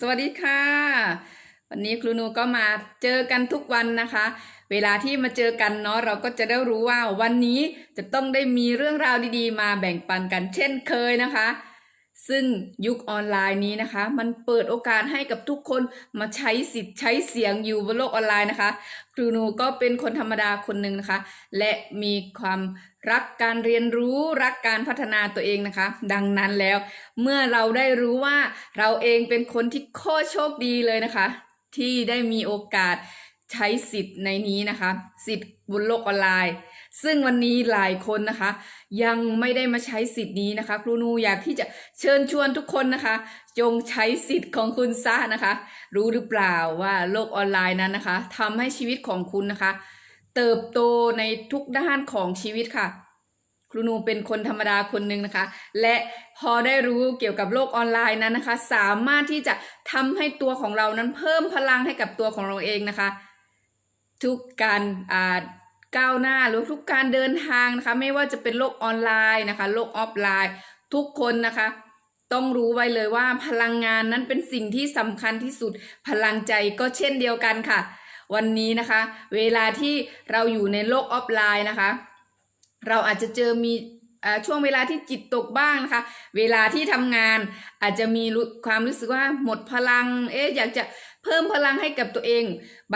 สวัสดีค่ะ วันนี้ครูนูก็มาเจอกันทุกวันนะคะ เวลาที่มาเจอกันเนาะเราก็จะได้รู้ว่าวันนี้จะต้องได้มีเรื่องราวดีๆ มาแบ่งปันกันเช่นเคยนะคะ ซึ่งยุคออนไลน์นี้นะคะ มันเปิดโอกาสให้กับทุกคนมาใช้สิทธิ์ใช้เสียงอยู่บนโลกออนไลน์นะคะครูนูก็เป็นคนธรรมดาคนหนึ่งนะคะ และมีความรักการเรียนรู้รักการพัฒนาตัวเองนะคะ ดังนั้นแล้ว เมื่อเราได้รู้ว่าเราเองเป็นคนที่โคตรโชคดีเลยนะคะ ที่ได้มีโอกาส ใช้สิทธิ์ในนี้นะคะ สิทธิ์บนโลกออนไลน์ ซึ่งวันนี้หลายคนนะคะ ยังไม่ได้มาใช้สิทธิ์นี้นะคะ ครูนูอยากที่จะเชิญชวนทุกคนนะคะ จงใช้สิทธิ์ของคุณซะนะคะ รู้หรือเปล่าว่าโลกออนไลน์นั้นนะคะทำให้ชีวิตของคุณนะคะ เติบโตในทุกด้านของชีวิตค่ะครูนูเป็นคนธรรมดาคนหนึ่งนะคะ และพอได้รู้เกี่ยวกับโลกออนไลน์นั้นนะคะ สามารถที่จะทำให้ตัวของเรานั้นเพิ่มพลังให้กับตัวของเราเองนะคะ ทุกการอ่าก้าวหน้าหรือทุกการเดินทางนะคะ ไม่ว่าจะเป็นโลกออนไลน์นะคะ โลกออฟไลน์ ทุกคนนะคะ ต้องรู้ไว้เลยว่าพลังงานนั้นเป็นสิ่งที่สำคัญที่สุดพลังใจก็เช่นเดียวกันค่ะ วันนี้นะคะ เวลาที่เราอยู่ในโลกออฟไลน์นะคะ เราอาจจะเจอมีอช่วงเวลาที่จิตตกบ้างนะคะ เวลาที่ทำงานอาจจะมีความรู้สึกว่าหมดพลัง เอ๊ะอยากจะ เพิ่มพลังให้กับตัวเอง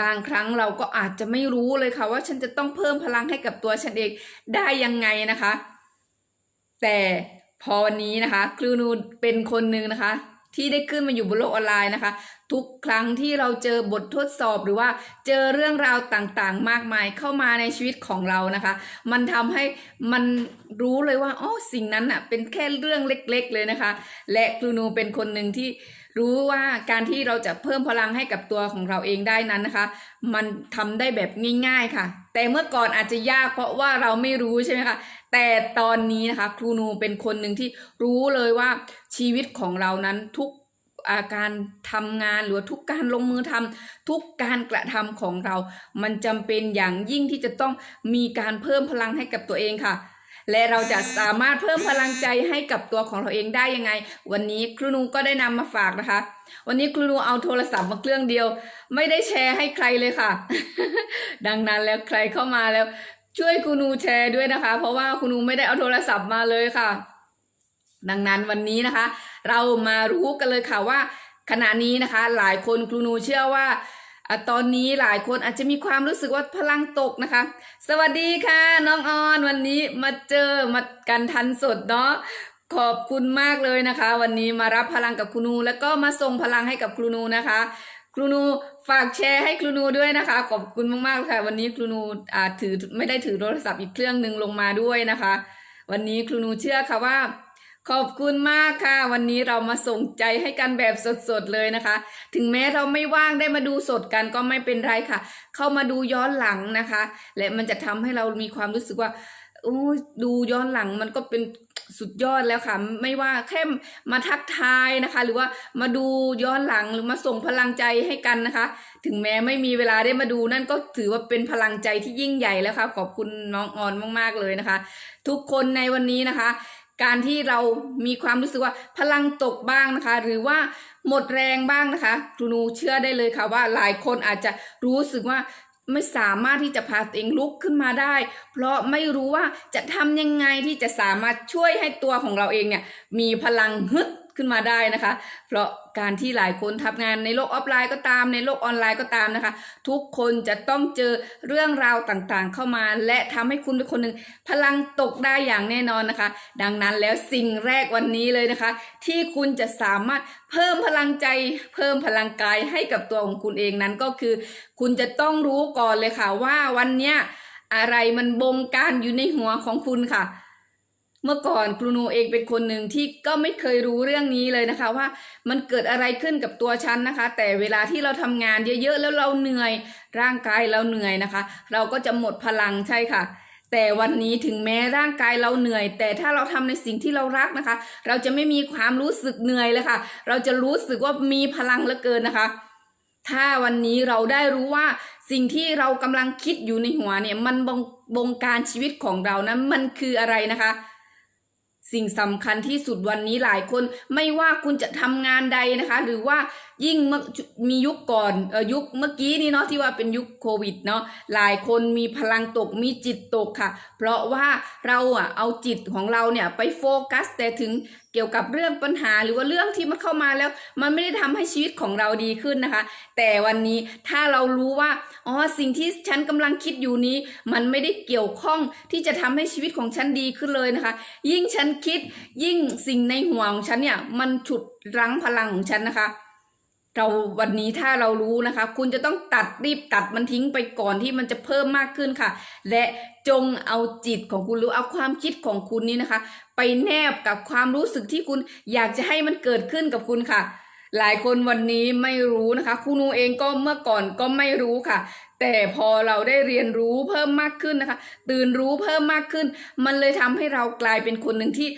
บางครั้งเราก็อาจจะไม่รู้เลยค่ะว่าฉันจะต้องเพิ่มพลังให้กับตัวฉันเองได้ยังไงนะคะ แต่พอวันนี้นะคะ ครูนูเป็นคนหนึ่งนะคะ ที่ได้ขึ้นมาอยู่บนโลกออนไลน์นะคะ ทุกครั้งที่เราเจอบททดสอบหรือว่าเจอเรื่องราวต่างๆ มากมายเข้ามาในชีวิตของเรานะคะ มันทำให้มันรู้เลยว่าอ๋อสิ่งนั้นน่ะเป็นแค่เรื่องเล็ก ๆ เลยนะคะ และครูนูเป็นคนหนึ่งที่ รู้ว่าการที่เราจะเพิ่มพลังให้กับตัวของเราเองได้นั้นนะคะ มันทำได้แบบง่ายๆค่ะ แต่เมื่อก่อนอาจจะยากเพราะว่าเราไม่รู้ใช่ไหมคะแต่ตอนนี้นะคะ ครูนูเป็นคนหนึ่งที่รู้เลยว่าชีวิตของเรานั้นทุกอาการทำงานหรือทุกการลงมือทำทุกการกระทำของเรา มันจำเป็นอย่างยิ่งที่จะต้องมีการเพิ่มพลังให้กับตัวเองค่ะ และเราจะสามารถเพิ่มพลังใจให้กับตัวของเราเองได้ยังไง วันนี้ครูนูก็ได้นำมาฝากนะคะ วันนี้ครูนูเอาโทรศัพท์มาเครื่องเดียว ไม่ได้แชร์ให้ใครเลยค่ะ ดังนั้นแล้วใครเข้ามาแล้ว ช่วยครูนูแชร์ด้วยนะคะ เพราะว่าครูนูไม่ได้เอาโทรศัพท์มาเลยค่ะ ดังนั้นวันนี้นะคะ เรามารู้กันเลยค่ะว่าขณะนี้นะคะ หลายคนครูนูเชื่อว่า อะตอนนี้หลายคนอาจจะมีความรู้สึกว่าพลังตกนะคะ สวัสดีค่ะ น้องออนวันนี้มาเจอมากันทันสดเนาะขอบคุณมากเลยนะคะ วันนี้มารับพลังกับครูนู แล้วก็มาส่งพลังให้กับครูนูนะคะ ครูนูฝากแชร์ให้ครูนูด้วยนะคะ ขอบคุณมากๆค่ะ วันนี้ครูนูอาถือไม่ได้ถือโทรศัพท์อีกเครื่องหนึ่งลงมาด้วยนะคะ วันนี้ครูนูเชื่อค่ะว่า ขอบคุณมากค่ะ วันนี้เรามาส่งใจให้กันแบบสดๆเลยนะคะ ถึงแม้เราไม่ว่างได้มาดูสดกันก็ไม่เป็นไรค่ะ เข้ามาดูย้อนหลังนะคะ และมันจะทำให้เรามีความรู้สึกว่าอู้ดูย้อนหลังมันก็เป็นสุดยอดแล้วค่ะ ไม่ว่าแค่มาทักทายนะคะ หรือว่ามาดูย้อนหลังหรือมาส่งพลังใจให้กันนะคะ ถึงแม้ไม่มีเวลาได้มาดูนั่นก็ถือว่าเป็นพลังใจที่ยิ่งใหญ่แล้วค่ะ ขอบคุณน้องออนมากๆเลยนะคะ ทุกคนในวันนี้นะคะ การที่เรามีความรู้สึกว่าพลังตกบ้างนะคะ หรือว่าหมดแรงบ้างนะคะครูนูเชื่อได้เลยค่ะว่าหลายคนอาจจะรู้สึกว่าไม่สามารถที่จะพาตัวเองลุกขึ้นมาได้ เพราะไม่รู้ว่าจะทำยังไงที่จะสามารถช่วยให้ตัวของเราเองเนี่ยมีพลังฮึด ขึ้นมาได้นะคะ เพราะการที่หลายคนทำงานในโลกออฟไลน์ก็ตามในโลกออนไลน์ก็ตามนะคะ ทุกคนจะต้องเจอเรื่องราวต่างๆ เข้ามา และทำให้คุณเป็นคนหนึ่งพลังตกได้อย่างแน่นอนนะคะ ดังนั้นแล้วสิ่งแรกวันนี้เลยนะคะ ที่คุณจะสามารถเพิ่มพลังใจ เพิ่มพลังกายให้กับตัวของคุณเองนั้นก็คือ คุณจะต้องรู้ก่อนเลยค่ะว่าวันเนี้ยอะไรมันบงการอยู่ในหัวของคุณค่ะ เมื่อก่อนครูนูเองเป็นคนหนึ่งที่ก็ไม่เคยรู้เรื่องนี้เลยนะคะ ว่ามันเกิดอะไรขึ้นกับตัวฉันนะคะ แต่เวลาที่เราทำงานเยอะๆแล้วเราเหนื่อยร่างกายเราเหนื่อยนะคะ เราก็จะหมดพลังใช่ค่ะ แต่วันนี้ถึงแม้ร่างกายเราเหนื่อย แต่ถ้าเราทำในสิ่งที่เรารักนะคะ เราจะไม่มีความรู้สึกเหนื่อยเลยค่ะ เราจะรู้สึกว่ามีพลังเหลือเกินนะคะ ถ้าวันนี้เราได้รู้ว่าสิ่งที่เรากำลังคิดอยู่ในหัวเนี่ยมันบงบงการชีวิตของเรานั้นมันคืออะไรนะคะ สิ่งสำคัญที่สุดวันนี้หลายคนไม่ว่าคุณจะทำงานใดนะคะ หรือว่า ยิ่งเมื่อมียุคก่อนเออยุคเมื่อกี้นี่เนาะที่ว่าเป็นยุคโควิดเนาะหลายคนมีพลังตกมีจิตตกค่ะ เพราะว่าเราอะเอาจิตของเราเนี่ยไปโฟกัส แต่ถึงเกี่ยวกับเรื่องปัญหาหรือว่าเรื่องที่มันเข้ามาแล้ว มันไม่ได้ทำให้ชีวิตของเราดีขึ้นนะคะ แต่วันนี้ถ้าเรารู้ว่าอ๋อสิ่งที่ฉันกำลังคิดอยู่นี้ มันไม่ได้เกี่ยวข้องที่จะทำให้ชีวิตของฉันดีขึ้นเลยนะคะ ยิ่งฉันคิดยิ่งสิ่งในหัวของฉันเนี่ยมันฉุดรั้งพลังของฉันนะคะ เราวันนี้ถ้าเรารู้นะคะ คุณจะต้องตัดรีบตัดมันทิ้งไปก่อนที่มันจะเพิ่มมากขึ้นค่ะ และจงเอาจิตของคุณหรือเอาความคิดของคุณนี้นะคะ ไปแนบกับความรู้สึกที่คุณอยากจะให้มันเกิดขึ้นกับคุณค่ะ หลายคนวันนี้ไม่รู้นะคะคุณนูเองก็เมื่อก่อนก็ไม่รู้ค่ะ แต่พอเราได้เรียนรู้เพิ่มมากขึ้นนะคะ ตื่นรู้เพิ่มมากขึ้น มันเลยทำให้เรากลายเป็นคนหนึ่งที่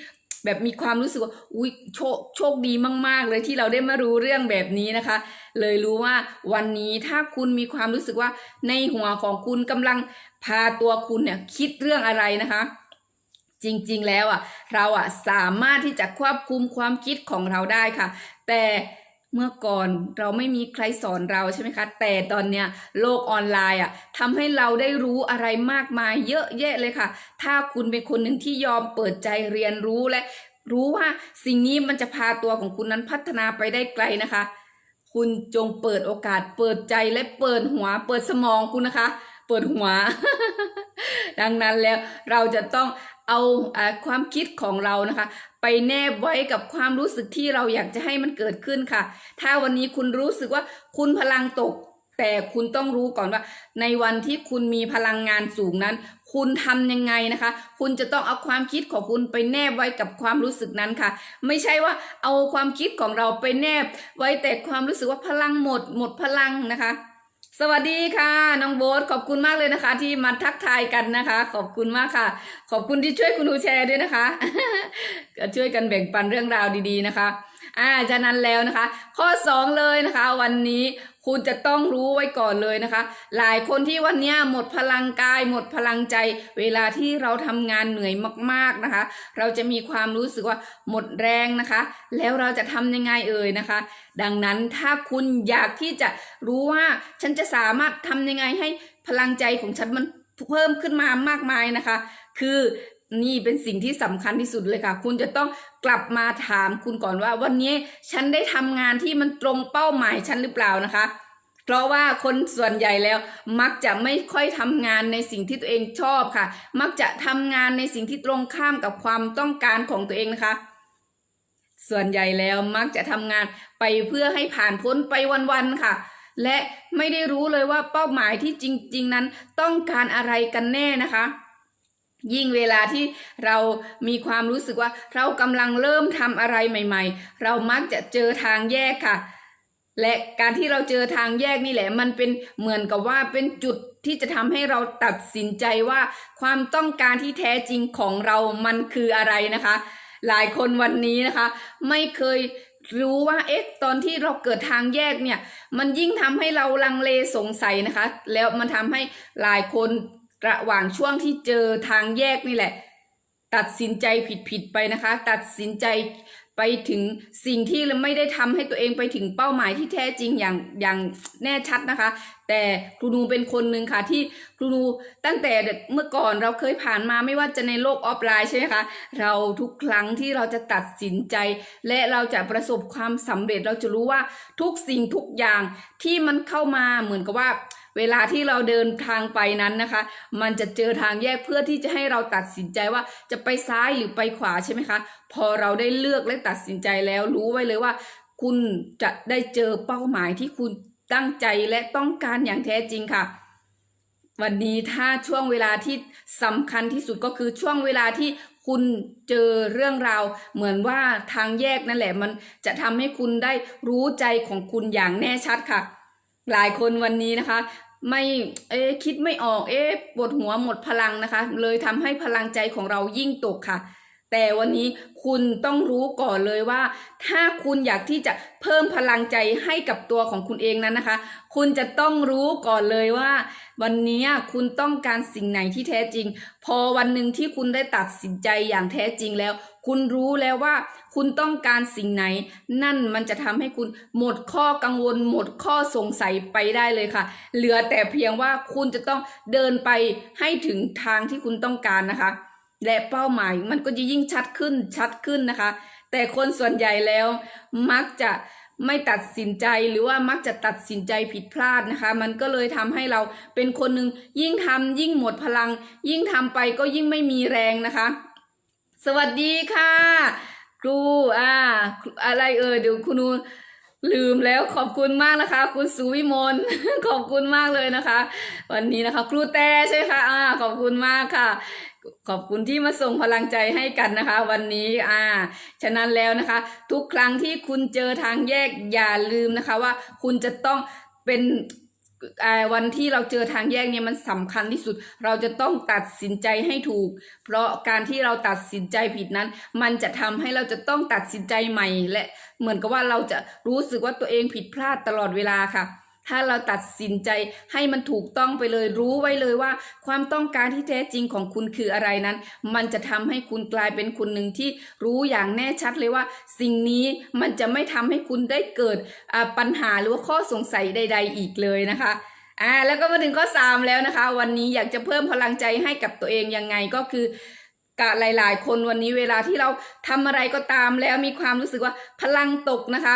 แบบมีความรู้สึกว่าอุ้ยโชคโชคดีมาก ๆ เลยที่เราได้มารู้เรื่องแบบนี้นะคะ เลยรู้ว่าวันนี้ถ้าคุณมีความรู้สึกว่าในหัวของคุณกำลังพาตัวคุณเนี่ยคิดเรื่องอะไรนะคะจริง ๆ แล้วอะเราอะสามารถที่จะควบคุมความคิดของเราได้ค่ะ แต่ เมื่อก่อนเราไม่มีใครสอนเราใช่ไหมคะ แต่ตอนเนี้ยโลกออนไลน์อะทำให้เราได้รู้อะไรมากมายเยอะแยะเลยค่ะ ถ้าคุณเป็นคนหนึ่งที่ยอมเปิดใจเรียนรู้และ รู้ว่าสิ่งนี้มันจะพาตัวของคุณนั้นพัฒนาไปได้ไกลนะคะ คุณจงเปิดโอกาส เปิดใจและเปิดหัว เปิดสมองคุณนะคะ เปิดหัว ดังนั้นแล้วเราจะต้อง เอาอความคิดของเรานะคะ ไปแนบไว้กับความรู้สึกที่เราอยากจะให้มันเกิดขึ้นค่ะ ถ้าวันนี้คุณรู้สึกว่าคุณพลังตก แต่คุณต้องรู้ก่อนว่า ในวันที่คุณมีพลังงานสูงนั้น คุณทำยังไงนะคะ คุณจะต้องเอาความคิดของคุณไปแนบไว้กับความรู้สึกนั้นค่ะ ไม่ใช่ว่าเอาความคิดของเราไปแนบไว้แต่ความรู้สึกว่าพลังหมด หมดพลังนะคะ สวัสดีค่ะน้องโบ๊ทขอบคุณมากเลยนะคะ ที่มาทักทายกันนะคะ ขอบคุณมากค่ะ ขอบคุณที่ช่วยคุณรูแชร์ด้วยนะคะ ก็ช่วยกันแบ่งปันเรื่องราวดีๆนะคะ อ่าฉะนั้นแล้วนะคะ ข้อสองเลยนะคะ วันนี้คุณจะต้องรู้ไว้ก่อนเลยนะคะ หลายคนที่วันนี้หมดพลังกาย หมดพลังใจ เวลาที่เราทำงานเหนื่อยมากๆนะคะ เราจะมีความรู้สึกว่าหมดแรงนะคะ แล้วเราจะทำยังไงเอ่ยนะคะ ดังนั้นถ้าคุณอยากที่จะรู้ว่าฉันจะสามารถทำยังไงให้พลังใจของฉันมันเพิ่มขึ้นมามากมายนะคะ คือ นี่เป็นสิ่งที่สำคัญที่สุดเลยค่ะ คุณจะต้องกลับมาถามคุณก่อนว่า วันนี้ฉันได้ทำงานที่มันตรงเป้าหมายฉันหรือเปล่านะคะ เพราะว่าคนส่วนใหญ่แล้ว มักจะไม่ค่อยทำงานในสิ่งที่ตัวเองชอบค่ะ มักจะทำงานในสิ่งที่ตรงข้ามกับความต้องการของตัวเองนะคะ ส่วนใหญ่แล้วมักจะทำงานไปเพื่อให้ผ่านพ้นไปวันๆค่ะและไม่ได้รู้เลยว่าเป้าหมายที่จริง ๆ นั้นต้องการอะไรกันแน่นะคะ ยิ่งเวลาที่เรามีความรู้สึกว่าเรากำลังเริ่มทำอะไรใหม่ ๆ เรามักจะเจอทางแยกค่ะ และการที่เราเจอทางแยกนี่แหละ มันเป็นเหมือนกับว่าเป็นจุดที่จะทำให้เราตัดสินใจว่า ความต้องการที่แท้จริงของเรามันคืออะไรนะคะ หลายคนวันนี้นะคะ ไม่เคยรู้ว่าเอ๊ะตอนที่เราเกิดทางแยกเนี่ย มันยิ่งทำให้เราลังเลสงสัยนะคะ แล้วมันทำให้หลายคน ระหว่างช่วงที่เจอทางแยกนี่แหละ ตัดสินใจผิดๆไปนะคะ ตัดสินใจไปถึงสิ่งที่ไม่ได้ทำให้ตัวเองไปถึงเป้าหมายที่แท้จริงอย่างอย่างแน่ชัดนะคะ แต่ครูนูเป็นคนหนึ่งค่ะที่ครูนูตั้งแต่เมื่อก่อนเราเคยผ่านมาไม่ว่าจะในโลกออฟไลน์ใช่ไหมคะเราทุกครั้งที่เราจะตัดสินใจ และเราจะประสบความสำเร็จเราจะรู้ว่าทุกสิ่งทุกอย่างที่มันเข้ามาเหมือนกับว่า เวลาที่เราเดินทางไปนั้นนะคะ มันจะเจอทางแยกเพื่อที่จะให้เราตัดสินใจว่าจะไปซ้ายหรือไปขวาใช่ไหมคะ พอเราได้เลือกและตัดสินใจแล้วรู้ไว้เลยว่า คุณจะได้เจอเป้าหมายที่คุณตั้งใจและต้องการอย่างแท้จริงค่ะวันนี้ถ้าช่วงเวลาที่สำคัญที่สุดก็คือช่วงเวลาที่คุณเจอเรื่องราว เหมือนว่าทางแยกนั่นแหละมันจะทำให้คุณได้รู้ใจของคุณอย่างแน่ชัดค่ะ หลายคนวันนี้นะคะ ไม่เอ๊คิดไม่ออกเอ๊ะปวดหัวหมดพลังนะคะ เลยทำให้พลังใจของเรายิ่งตกค่ะ แต่วันนี้คุณต้องรู้ก่อนเลยว่า ถ้าคุณอยากที่จะเพิ่มพลังใจให้กับตัวของคุณเองนั้นนะคะ คุณจะต้องรู้ก่อนเลยว่า วันนี้คุณต้องการสิ่งไหนที่แท้จริง พอวันหนึ่งที่คุณได้ตัดสินใจอย่างแท้จริงแล้ว คุณรู้แล้วว่า คุณต้องการสิ่งไหน นั่นมันจะทำให้คุณหมดข้อกังวล หมดข้อสงสัยไปได้เลยค่ะ เหลือแต่เพียงว่าคุณจะต้องเดินไปให้ถึงทางที่คุณต้องการนะคะ และเป้าหมายมันก็จะยิ่งชัดขึ้นชัดขึ้นนะคะ แต่คนส่วนใหญ่แล้วมักจะ ไม่ตัดสินใจหรือว่ามักจะตัดสินใจผิดพลาดนะคะ มันก็เลยทำให้เราเป็นคนหนึ่งยิ่งทำยิ่งหมดพลัง ยิ่งทำไปก็ยิ่งไม่มีแรงนะคะ สวัสดีค่ะ ครูอ่าอะไรเออเดี๋ยวคุณูลืมแล้วขอบคุณมากนะคะ คุณสุวิมลขอบคุณมากเลยนะคะ วันนี้นะคะ ครูแต่ใช่ไหมคะอ่าขอบคุณมากค่ะ ขอบคุณที่มาส่งพลังใจให้กันนะคะ วันนี้อ่า ฉะนั้นแล้วนะคะ ทุกครั้งที่คุณเจอทางแยกอย่าลืมนะคะ ว่าคุณจะต้องเป็นอ่าวันที่เราเจอทางแยกเนี่ยมันสำคัญที่สุด เราจะต้องตัดสินใจให้ถูก เพราะการที่เราตัดสินใจผิดนั้น มันจะทำให้เราจะต้องตัดสินใจใหม่ และเหมือนกับว่าเราจะรู้สึกว่าตัวเองผิดพลาดตลอดเวลาค่ะ ถ้าเราตัดสินใจให้มันถูกต้องไปเลยรู้ไว้เลยว่า ความต้องการที่แท้จริงของคุณคืออะไรนั้น มันจะทำให้คุณกลายเป็นคนหนึ่งที่รู้อย่างแน่ชัดเลยว่า สิ่งนี้มันจะไม่ทำให้คุณได้เกิดปัญหาหรือว่าข้อสงสัยใด ๆ อีกเลยนะคะอ่าแล้วก็มาถึงข้อสามแล้วนะคะ วันนี้อยากจะเพิ่มพลังใจให้กับตัวเองยังไงก็คือกะหลาย ๆ คนวันนี้เวลาที่เราทำอะไรก็ตามแล้วมีความรู้สึกว่าพลังตกนะคะ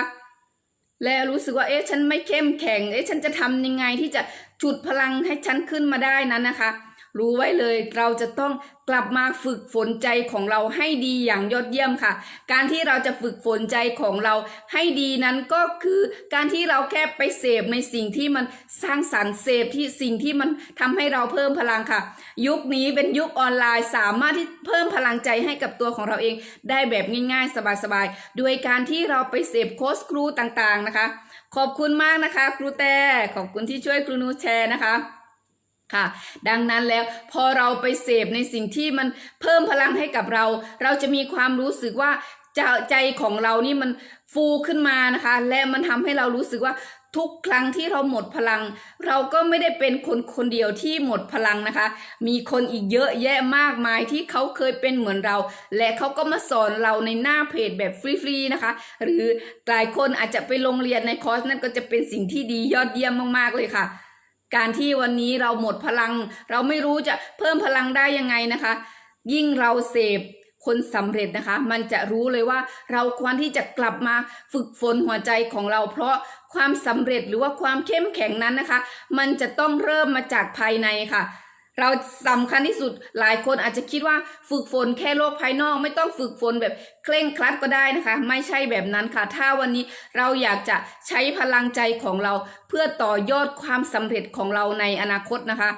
แล้วรู้สึกว่าเอ๊ะฉันไม่เข้มแข็งเอ๊ะฉันจะทำยังไงที่จะจุดพลังให้ฉันขึ้นมาได้นั้นนะคะ รู้ไว้เลยเราจะต้องกลับมาฝึกฝนใจของเราให้ดีอย่างยอดเยี่ยมค่ะ การที่เราจะฝึกฝนใจของเราให้ดีนั้นก็คือการที่เราแค่ไปเสพในสิ่งที่มันสร้างสรรค์เสพที่สิ่งที่มันทำให้เราเพิ่มพลังค่ะ ยุคนี้เป็นยุคออนไลน์สามารถที่เพิ่มพลังใจให้กับตัวของเราเอง ได้แบบง่ายๆ สบายๆ โดยการที่เราไปเสพโค้ชครูต่างๆนะคะ ขอบคุณมากนะคะ ครูแต่ขอบคุณที่ช่วยครูนูแชร์นะคะ ค่ะ ดังนั้นแล้วพอเราไปเสพในสิ่งที่มันเพิ่มพลังให้กับเรา เราจะมีความรู้สึกว่าใจของเรานี่มันฟูขึ้นมานะคะ และมันทำให้เรารู้สึกว่าทุกครั้งที่เราหมดพลัง เราก็ไม่ได้เป็นคนคนเดียวที่หมดพลังนะคะ มีคนอีกเยอะแยะมากมายที่เขาเคยเป็นเหมือนเรา และเขาก็มาสอนเราในหน้าเพจแบบฟรีๆนะคะ หรือหลายคนอาจจะไปโรงเรียนในคอร์สนั่นก็จะเป็นสิ่งที่ดียอดเยี่ยมมากๆเลยค่ะ การที่วันนี้เราหมดพลัง เราไม่รู้จะเพิ่มพลังได้ยังไงนะคะ ยิ่งเราเสพคนสำเร็จนะคะ มันจะรู้เลยว่าเราควรที่จะกลับมาฝึกฝนหัวใจของเรา เพราะความสำเร็จหรือว่าความเข้มแข็งนั้นนะคะ มันจะต้องเริ่มมาจากภายในค่ะ เราสำคัญที่สุดหลายคนอาจจะคิดว่าฝึกฝนแค่โลกภายนอก ไม่ต้องฝึกฝนแบบเคร่งครัดก็ได้นะคะ ไม่ใช่แบบนั้นค่ะ ถ้าวันนี้เราอยากจะใช้พลังใจของเรา เพื่อต่อยอดความสำเร็จของเราในอนาคตนะคะ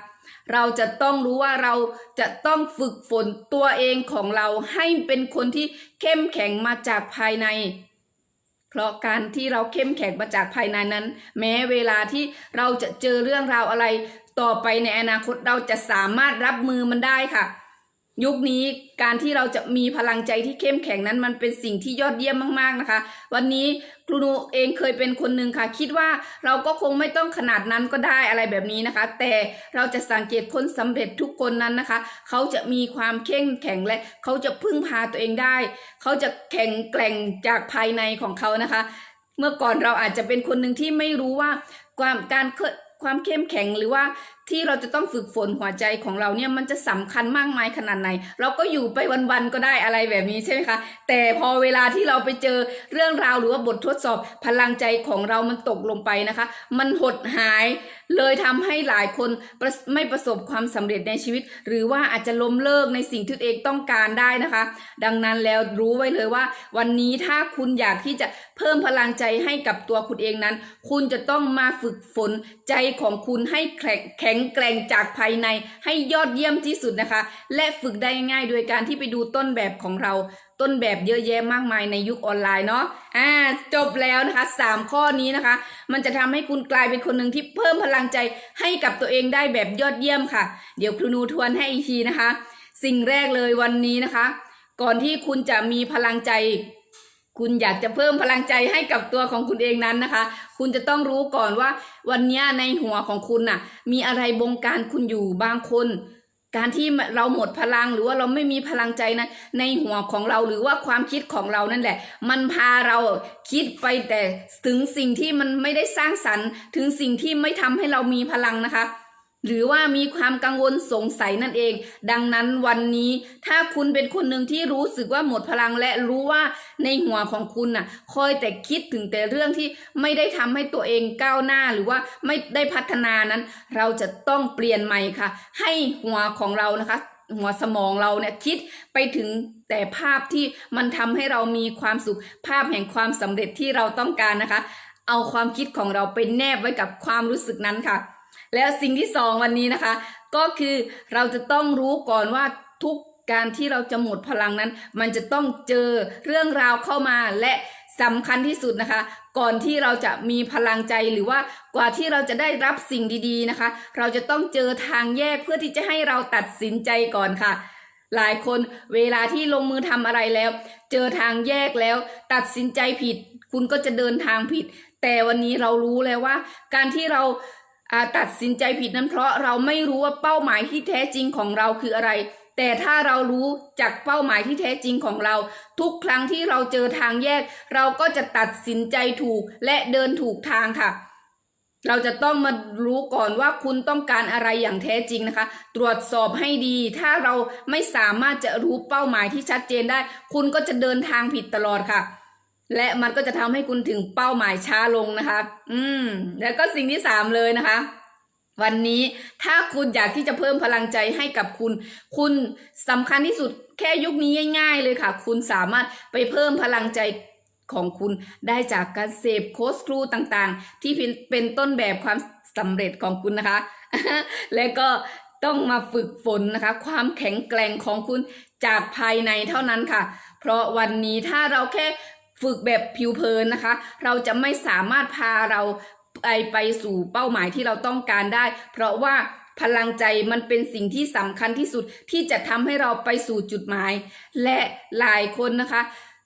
เราจะต้องรู้ว่าเราจะต้องฝึกฝนตัวเองของเราให้เป็นคนที่เข้มแข็งมาจากภายใน เพราะการที่เราเข้มแข็งมาจากภายในนั้น แม้เวลาที่เราจะเจอเรื่องราวอะไร ต่อไปในอนาคตเราจะสามารถรับมือมันได้ค่ะ ยุคนี้การที่เราจะมีพลังใจที่เข้มแข็งนั้นมันเป็นสิ่งที่ยอดเยี่ยมมากๆนะคะ วันนี้ครูนูเองเคยเป็นคนหนึ่งค่ะ คิดว่าเราก็คงไม่ต้องขนาดนั้นก็ได้อะไรแบบนี้นะคะ แต่เราจะสังเกตคนสำเร็จทุกคนนั้นนะคะ เขาจะมีความเข้มแข็งและเขาจะพึ่งพาตัวเองได้ เขาจะแข็งแกร่งจากภายในของเขานะคะ เมื่อก่อนเราอาจจะเป็นคนหนึ่งที่ไม่รู้ว่าความการความเข้มแข็งหรือว่า ที่เราจะต้องฝึกฝนหัวใจของเราเนี่ยมันจะสำคัญมากมายขนาดไหน เราก็อยู่ไปวันๆก็ได้อะไรแบบนี้ใช่ไหมคะ แต่พอเวลาที่เราไปเจอเรื่องราวหรือว่าบททดสอบพลังใจของเรามันตกลงไปนะคะ มันหดหายเลยทำให้หลายคนไม่ประสบความสำเร็จในชีวิต หรือว่าอาจจะล้มเลิกในสิ่งที่ตัวเองต้องการได้นะคะ ดังนั้นแล้วรู้ไว้เลยว่า วันนี้ถ้าคุณอยากที่จะเพิ่มพลังใจให้กับตัวคุณเองนั้น คุณจะต้องมาฝึกฝนใจของคุณให้แข็งงแกร่งจากภายในให้ยอดเยี่ยมที่สุดนะคะ และฝึกได้ง่ายโดยการที่ไปดูต้นแบบของเรา ต้นแบบเยอะแยะมากมายในยุคออนไลน์เนาะอ่าจบแล้วนะคะสามข้อนี้นะคะ มันจะทำให้คุณกลายเป็นคนหนึ่งที่เพิ่มพลังใจให้กับตัวเองได้แบบยอดเยี่ยมค่ะ เดี๋ยวครูนูทวนให้อีกทีนะคะ สิ่งแรกเลยวันนี้นะคะ ก่อนที่คุณจะมีพลังใจ คุณอยากจะเพิ่มพลังใจให้กับตัวของคุณเองนั้นนะคะ คุณจะต้องรู้ก่อนว่า วันนี้ในหัวของคุณน่ะ มีอะไรบงการคุณอยู่บางคน การที่เราหมดพลังหรือว่าเราไม่มีพลังใจนะในหัวของเราหรือว่าความคิดของเรานั่นแหละ มันพาเราคิดไปแต่ถึงสิ่งที่มันไม่ได้สร้างสรรค์ ถึงสิ่งที่ไม่ทำให้เรามีพลังนะคะ หรือว่ามีความกังวลสงสัยนั่นเอง ดังนั้นวันนี้ถ้าคุณเป็นคนหนึ่งที่รู้สึกว่าหมดพลังและรู้ว่าในหัวของคุณน่ะ คอยแต่คิดถึงแต่เรื่องที่ไม่ได้ทำให้ตัวเองก้าวหน้าหรือว่าไม่ได้พัฒนานั้น เราจะต้องเปลี่ยนใหม่ค่ะ ให้หัวของเรานะคะ หัวสมองเราเนี่ยคิดไปถึงแต่ภาพที่มันทำให้เรามีความสุขภาพแห่งความสำเร็จที่เราต้องการนะคะ เอาความคิดของเราไปแนบไว้กับความรู้สึกนั้นค่ะ แล้วสิ่งที่สองวันนี้นะคะ ก็คือเราจะต้องรู้ก่อนว่าทุกการที่เราจะหมดพลังนั้น มันจะต้องเจอเรื่องราวเข้ามาและสำคัญที่สุดนะคะ ก่อนที่เราจะมีพลังใจหรือว่ากว่าที่เราจะได้รับสิ่งดีๆนะคะ เราจะต้องเจอทางแยกเพื่อที่จะให้เราตัดสินใจก่อนค่ะ หลายคนเวลาที่ลงมือทำอะไรแล้ว เจอทางแยกแล้ว ตัดสินใจผิด คุณก็จะเดินทางผิด แต่วันนี้เรารู้แล้วว่า การที่เราอ่า ตัดสินใจผิดนั้นเพราะเราไม่รู้ว่าเป้าหมายที่แท้จริงของเราคืออะไร แต่ถ้าเรารู้จากเป้าหมายที่แท้จริงของเรา ทุกครั้งที่เราเจอทางแยก เราก็จะตัดสินใจถูกและเดินถูกทางค่ะ เราจะต้องมารู้ก่อนว่าคุณต้องการอะไรอย่างแท้จริงนะคะ ตรวจสอบให้ดี ถ้าเราไม่สามารถจะรู้เป้าหมายที่ชัดเจนได้ คุณก็จะเดินทางผิดตลอดค่ะ และมันก็จะทำให้คุณถึงเป้าหมายช้าลงนะคะ อืม แล้วก็สิ่งที่สามเลยนะคะ วันนี้ถ้าคุณอยากที่จะเพิ่มพลังใจให้กับคุณ คุณสำคัญที่สุดแค่ยุคนี้ง่าย ๆ เลยค่ะ คุณสามารถไปเพิ่มพลังใจของคุณได้จากการเสพโค้ชครูต่างๆ ที่เป็นเป็นต้นแบบความสำเร็จของคุณนะคะ และก็ต้องมาฝึกฝนนะคะ ความแข็งแกร่งของคุณจากภายในเท่านั้นค่ะ เพราะวันนี้ถ้าเราแค่ ฝึกแบบผิวเผินนะคะ เราจะไม่สามารถพาเราไปไปสู่เป้าหมายที่เราต้องการได้ เพราะว่าพลังใจมันเป็นสิ่งที่สำคัญที่สุดที่จะทำให้เราไปสู่จุดหมาย และหลายคนนะคะ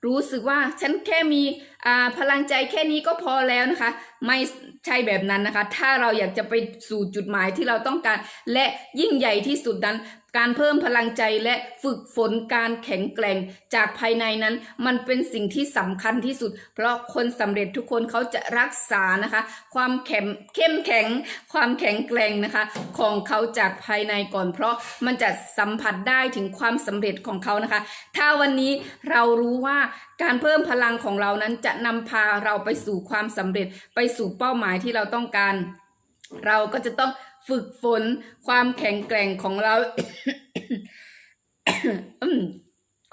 รู้สึกว่าฉันแค่มีอ่าพลังใจแค่นี้ก็พอแล้วนะคะ ไม่ใช่แบบนั้นนะคะ ถ้าเราอยากจะไปสู่จุดหมายที่เราต้องการ และยิ่งใหญ่ที่สุดนั้น การเพิ่มพลังใจและฝึกฝนการแข็งแกร่งจากภายในนั้น มันเป็นสิ่งที่สำคัญที่สุด เพราะคนสำเร็จทุกคนเขาจะรักษานะคะ ความแข็งเข้มแข็ง ความแข็งแกร่งนะคะ ของเขาจากภายในก่อน เพราะมันจะสัมผัสได้ถึงความสำเร็จของเขานะคะ ถ้าวันนี้เรารู้ว่า การเพิ่มพลังของเรานั้นจะนำพาเราไปสู่ความสำเร็จไปสู่เป้าหมายที่เราต้องการ เราก็จะต้องฝึกฝนความแข็งแกร่งของเรา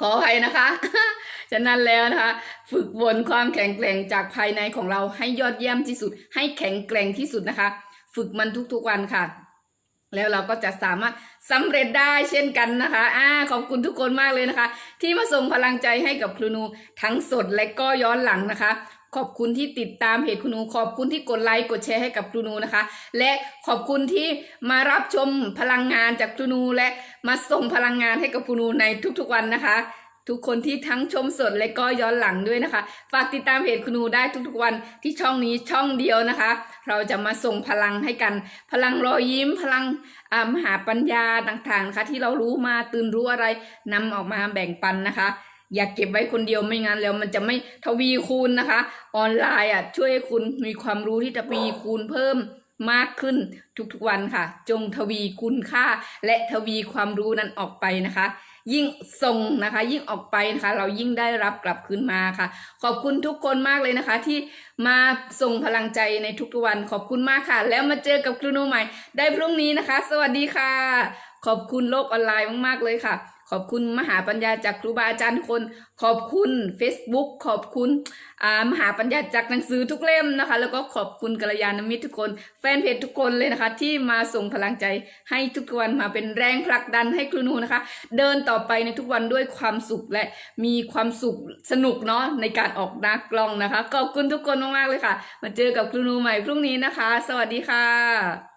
ขออภัยนะคะ ฉะนั้นแล้วนะคะ ฝึกฝนความแข็งแกร่งจากภายในของเราให้ยอดเยี่ยมที่สุด ให้แข็งแกร่งที่สุดนะคะ ฝึกมันทุกๆวันค่ะ แล้วเราก็จะสามารถ สำเร็จได้เช่นกันนะคะอ่าขอบคุณทุกคนมากเลยนะคะ ที่มาส่งพลังใจให้กับครูนูทั้งสดและก็ย้อนหลังนะคะ ขอบคุณที่ติดตามเพจครูนู ขอบคุณที่กดไลค์กดแชร์ให้กับครูนูนะคะ และขอบคุณที่มารับชมพลังงานจากครูนู และมาส่งพลังงานให้กับครูนูในทุกๆวันนะคะ ทุกคนที่ทั้งชมสดและก็ย้อนหลังด้วยนะคะ ฝากติดตามเพจครูนูได้ทุกๆวันที่ช่องนี้ช่องเดียวนะคะ เราจะมาส่งพลังให้กัน พลังรอยยิ้ม พลังมหาปัญญาต่างๆนะคะที่เรารู้มาตื่นรู้อะไรนำออกมาแบ่งปันนะคะอย่าเก็บไว้คนเดียวไม่งั้นแล้วมันจะไม่ทวีคูณนะคะ ออนไลน์อะช่วยให้คุณมีความรู้ที่ทวีคูณเพิ่มมากขึ้นทุกๆวันค่ะ จงทวีคุณค่า และทวีความรู้นั้นออกไปนะคะ ยิ่งส่งนะคะ ยิ่งออกไปนะคะ เรายิ่งได้รับกลับคืนมาค่ะ ขอบคุณทุกคนมากเลยนะคะ ที่มาส่งพลังใจในทุกๆวัน ขอบคุณมากค่ะ แล้วมาเจอกับครูโนใหม่ ได้พรุ่งนี้นะคะ สวัสดีค่ะ ขอบคุณโลกออนไลน์มากๆเลยค่ะ ขอบคุณมหาปัญญาจากครูบาอาจารย์ทุกคน ขอบคุณ Facebook ขอบคุณมหาปัญญาจากหนังสือทุกเล่มนะคะ แล้วก็ขอบคุณกัลยาณมิตรทุกคน แฟนเพจทุกคนเลยนะคะ ที่มาส่งพลังใจให้ทุกวันมาเป็นแรงผลักดันให้ครูนูนะคะ เดินต่อไปในทุกวันด้วยความสุขและมีความสุขสนุกเนาะในการออกหน้ากล้องนะคะ ขอบคุณทุกคนมากๆเลยค่ะ มาเจอกับครูนูใหม่พรุ่งนี้นะคะ สวัสดีค่ะ